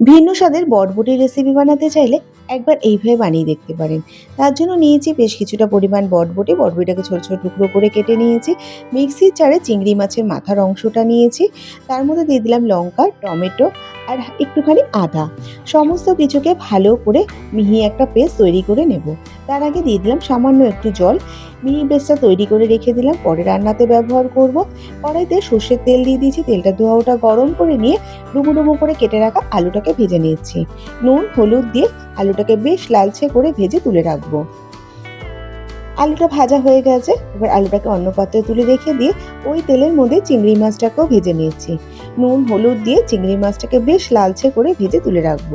ভিন্ন স্বাদের বটবটি রেসিপি বানাতে চাইলে একবার এইভাবে বানিয়ে দেখতে পারেন। তার জন্য নিয়েছি বেশ কিছুটা পরিমাণ বটবটি। বটবটিটাকে ছোটো ছোটো টুকরো করে কেটে নিয়েছি। মিক্সির চারে চিংড়ি মাছের মাথার অংশটা নিয়েছি। তার মধ্যে দিয়ে দিলাম লঙ্কা, টমেটো আর একটুখানি আদা। সমস্ত কিছুকে ভালো করে মিহি একটা পেস্ট তৈরি করে নেব। তার আগে দিয়ে দিলাম সামান্য একটু জল। মিহি পেস্টটা তৈরি করে রেখে দিলাম। পরে রান্নাতে ব্যবহার করব। কড়াইতে সর্ষের তেল দিয়ে দিয়েছি। তেলটা ধোয়া ওটা গরম করে নিয়ে ডুবো ডুবো করে কেটে রাখা আলুটাকে ভেজে নিচ্ছি নুন, হলুদ দিয়ে আলুটাকে বেশ লালচে করে ভেজে তুলে রাখব। আলুটা ভাজা হয়ে গেছে। এবার আলুটাকে অন্য পাত্রে তুলে রেখে দিয়ে ওই তেলের মধ্যে চিংড়ি মাছটাকেও ভেজে নিয়েছি। নুন, হলুদ দিয়ে চিংড়ি মাছটাকে বেশ লালচে করে ভেজে তুলে রাখব।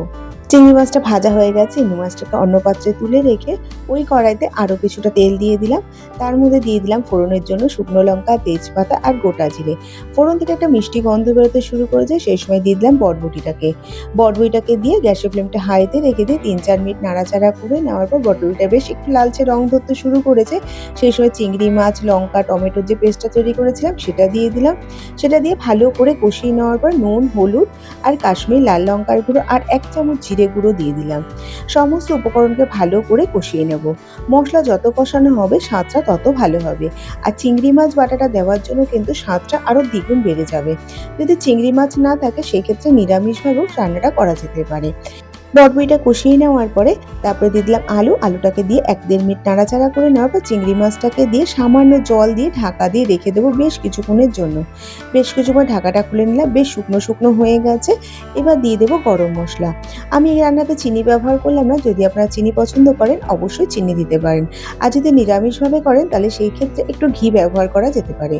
চিংড়ি মাছটা ভাজা হয়ে গেছে, চিংড়ি মাছটাকে অন্য পাত্রে তুলে রেখে ওই কড়াইতে আরও কিছুটা তেল দিয়ে দিলাম। তার মধ্যে দিয়ে দিলাম ফোড়নের জন্য শুকনো লঙ্কা, তেজপাতা আর গোটা জিরে। ফোড়ন থেকে একটা মিষ্টি গন্ধ বেরোতে শুরু করেছে, সেই সময় দিয়ে দিলাম বটবটিটাকে। বটবটিটাকে দিয়ে গ্যাসের ফ্লেমটা হাইতে রেখে দিয়ে তিন চার মিনিট নাড়াচাড়া করে নেওয়ার পর বটবটিটা বেশ একটু লালচে রং ধরতে শুরু করেছে। সেই সময় চিংড়ি মাছ, লঙ্কা টমেটোর যে পেস্টটা তৈরি করেছিলাম সেটা দিয়ে দিলাম। সেটা দিয়ে ভালো করে কষিয়ে নেওয়ার পর নুন, হলুদ আর কাশ্মীর লাল লঙ্কার গুঁড়ো আর এক চামচ জিরে গুঁড়ো দিয়ে দিলাম। সমস্ত উপকরণকে ভালো করে কষিয়ে নেব। মশলা যত কষানো হবে, স্বাদটা তত ভালো হবে। আর চিংড়ি মাছ বাটাটা দেওয়ার জন্য কিন্তু স্বাদটা আরও দ্বিগুণ বেড়ে যাবে। যদি চিংড়ি মাছ না থাকে, সেক্ষেত্রে নিরামিষভাবেও রান্নাটা করা যেতে পারে। বটবইটা কষিয়ে নেওয়ার পরে তারপরে দিয়ে দিলাম আলু। আলুটাকে দিয়ে এক দেড় মিনিট নাড়াচাড়া করে নেওয়ার পর চিংড়ি মাছটাকে দিয়ে সামান্য জল দিয়ে ঢাকা দিয়ে রেখে দেবো বেশ কিছুক্ষণের জন্য। বেশ কিছুক্ষণ ঢাকাটা খুলে নিলাম, বেশ শুকনো শুকনো হয়ে গেছে। এবার দিয়ে দেবো গরম মশলা। আমি এই রান্নাতে চিনি ব্যবহার করলাম না, যদি আপনারা চিনি পছন্দ করেন অবশ্যই চিনি দিতে পারেন। আর যদি নিরামিষভাবে করেন তাহলে সেই ক্ষেত্রে একটু ঘি ব্যবহার করা যেতে পারে।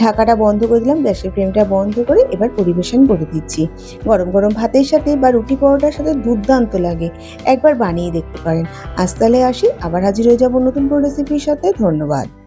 ঢাকাটা বন্ধ করে দিলাম, গ্যাসের ফ্লেমটা বন্ধ করে এবার পরিবেশন করে দিচ্ছি। গরম গরম ভাতের সাথে বা রুটি পরোটার সাথে দুর্দান্ত লাগে। একবার বানিয়ে দেখতে পারেন। আজ তাহলে আসি, আবার হাজির হয়ে যাব নতুন রেসিপির সাথে। ধন্যবাদ।